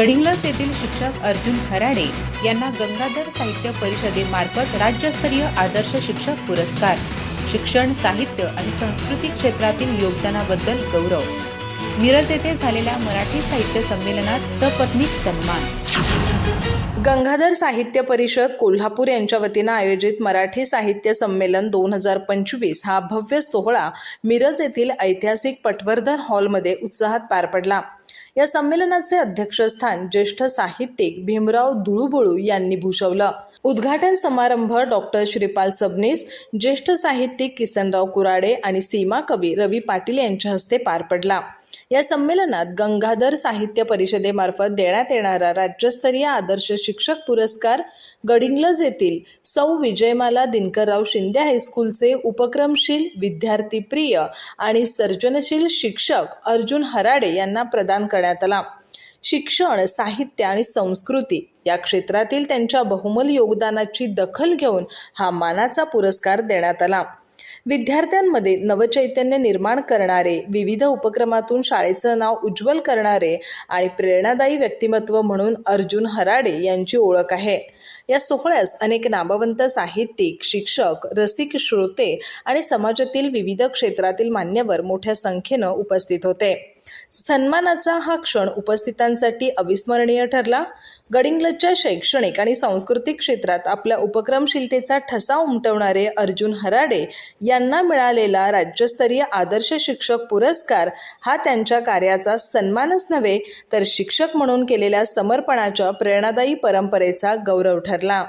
गडिंग्लस येथील शिक्षक अर्जुन खराडे यांना गंगाधर साहित्य परिषदेमार्फत राज्यस्तरीय आदर्श शिक्षक पुरस्कार. शिक्षण साहित्य आणि संस्कृती क्षेत्रातील योगदानाबद्दल गौरव. मिरज येथे झालेल्या मराठी साहित्य संमेलनात सपत्नीक सन्मान. गंगाधर साहित्य परिषद कोल्हापूर यांच्या वतीनं आयोजित मराठी साहित्य संमेलन दोन हजार पंचवीस हा भव्य सोहळा मिरज येथील ऐतिहासिक पटवर्धन हॉलमध्ये उत्साहात पार पडला. या संमेलनाचे अध्यक्षस्थान ज्येष्ठ साहित्यिक भीमराव दुळुबुळू यांनी भूषवलं. उद्घाटन समारंभ डॉक्टर श्रीपाल सबनीस ज्येष्ठ साहित्यिक किसनराव कुराडे आणि सीमा कवी रवी पाटील यांच्या हस्ते पार पडला. या संमेलनात गंगाधर साहित्य परिषदेमार्फत देण्यात येणारा राज्यस्तरीय आदर्श शिक्षक पुरस्कार गडिंग्लज येथील सौ विजयमाला दिनकरराव शिंदे हायस्कूलचे उपक्रमशील विद्यार्थी प्रिय आणि सर्जनशील शिक्षक अर्जुन हराडे यांना प्रदान करण्यात आला. शिक्षण साहित्य आणि संस्कृती या क्षेत्रातील त्यांच्या बहुमल योगदानाची दखल घेऊन हा मानाचा पुरस्कार देण्यात आला. विद्यार्थ्यांमध्ये नवचैतन्य निर्माण करणारे विविध उपक्रमातून शाळेचं नाव उज्ज्वल करणारे आणि प्रेरणादायी व्यक्तिमत्व म्हणून अर्जुन हराडे यांची ओळख आहे. या सोहळ्यास अनेक नामवंत साहित्यिक शिक्षक रसिक श्रोते आणि समाजातील विविध क्षेत्रातील मान्यवर मोठ्या संख्येनं उपस्थित होते. सन्मानाचा हा क्षण उपस्थितांसाठी अविस्मरणीय ठरला. गडिंग्लजच्या शैक्षणिक आणि सांस्कृतिक क्षेत्रात आपल्या उपक्रमशीलतेचा ठसा उमटवणारे अर्जुन हराडे यांना मिळालेला राज्यस्तरीय आदर्श शिक्षक पुरस्कार हा त्यांच्या कार्याचा सन्मानच नव्हे तर शिक्षक म्हणून केलेल्या समर्पणाच्या प्रेरणादायी परंपरेचा गौरव ठरला.